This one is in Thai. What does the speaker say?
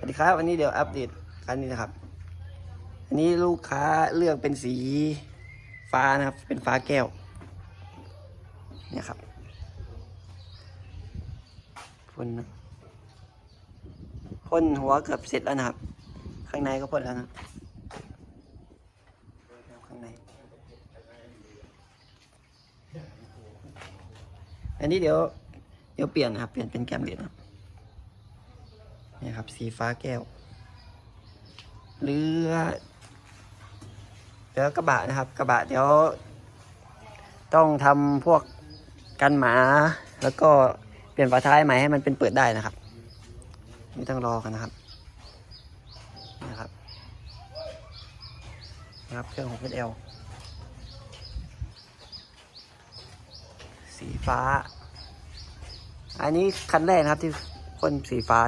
สวัสดีครับวันนี้เดี๋ยวอัปเดตคันนี้นะครับ อันนี้ลูกค้าเลือกเป็นสีฟ้านะครับ เป็นฟ้าแก้ว เนี่ยครับพ่นพ่นหัวเกือบเสร็จแล้วนะครับ ข้างในก็พ่นแล้วนะข้างใน อันนี้เดี๋ยวเดี๋ยวเปลี่ยนนะครับ เปลี่ยนเป็นแกมเหรียญ นี่ครับ สีฟ้าแก้ว เรือเรือกระบะนะครับ กระบะเดี๋ยว ต้องทำพวกกันหมา แล้วก็เปลี่ยนฝาท้ายใหม่ให้มันเป็นเปิดได้นะครับนี่ต้องรอกันนะครับนะครับนะครับเครื่องของเอลสีฟ้า อันนี้คันแรกนะครับที่พ่นสีฟ้า